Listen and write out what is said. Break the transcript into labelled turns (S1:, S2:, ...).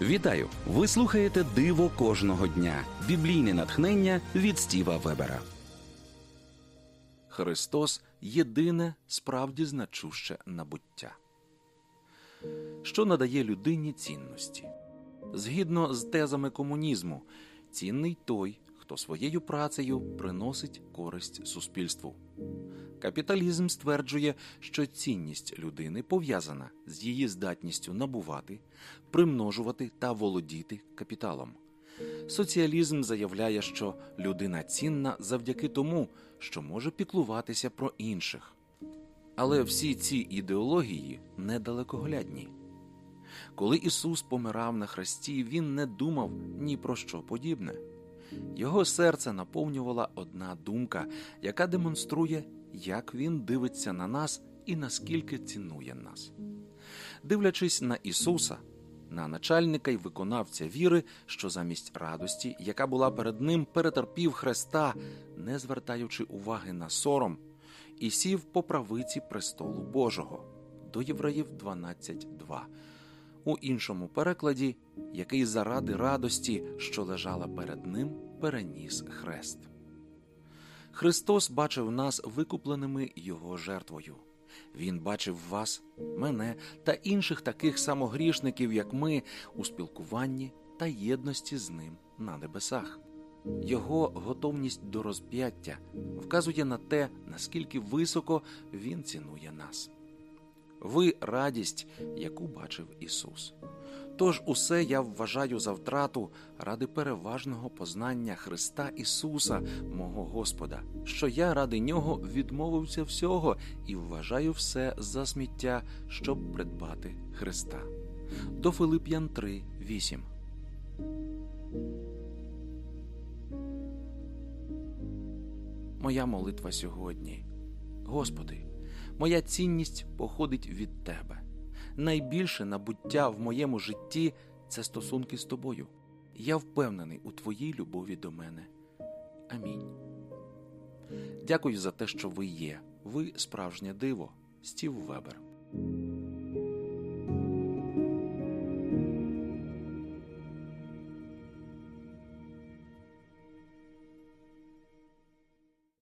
S1: Вітаю! Ви слухаєте Диво кожного дня. Біблійне натхнення від Стіва Вебера. Христос єдине справді значуще набуття. Що надає людині цінності? Згідно з тезами комунізму, цінний той, хто своєю працею приносить користь суспільству. Капіталізм стверджує, що цінність людини пов'язана з її здатністю набувати, примножувати та володіти капіталом. Соціалізм заявляє, що людина цінна завдяки тому, що може піклуватися про інших. Але всі ці ідеології недалекоглядні. Коли Ісус помирав на хресті, Він не думав ні про що подібне. Його серце наповнювала одна думка, яка демонструє, як він дивиться на нас і наскільки цінує нас. Дивлячись на Ісуса, на начальника й виконавця віри, що замість радості, яка була перед ним, перетерпів Христа, не звертаючи уваги на сором, і сів по правиці престолу Божого до Євреїв 12.2. У іншому перекладі, який заради радості, що лежала перед ним, переніс хрест. Христос бачив нас викупленими Його жертвою. Він бачив вас, мене та інших таких самогрішників, як ми, у спілкуванні та єдності з ним на небесах. Його готовність до розп'яття вказує на те, наскільки високо Він цінує нас. Ви радість, яку бачив Ісус. Тож усе я вважаю за втрату ради переважного познання Христа Ісуса, мого Господа, що я ради Нього відмовився всього і вважаю все за сміття, щоб придбати Христа. До Филип'ян 3, 8 Моя молитва сьогодні. Господи, моя цінність походить від Тебе. Найбільше набуття в моєму житті це стосунки з тобою. Я впевнений у твоїй любові до мене. Амінь. Дякую за те, що ви є. Ви справжнє диво. Стів Вебер.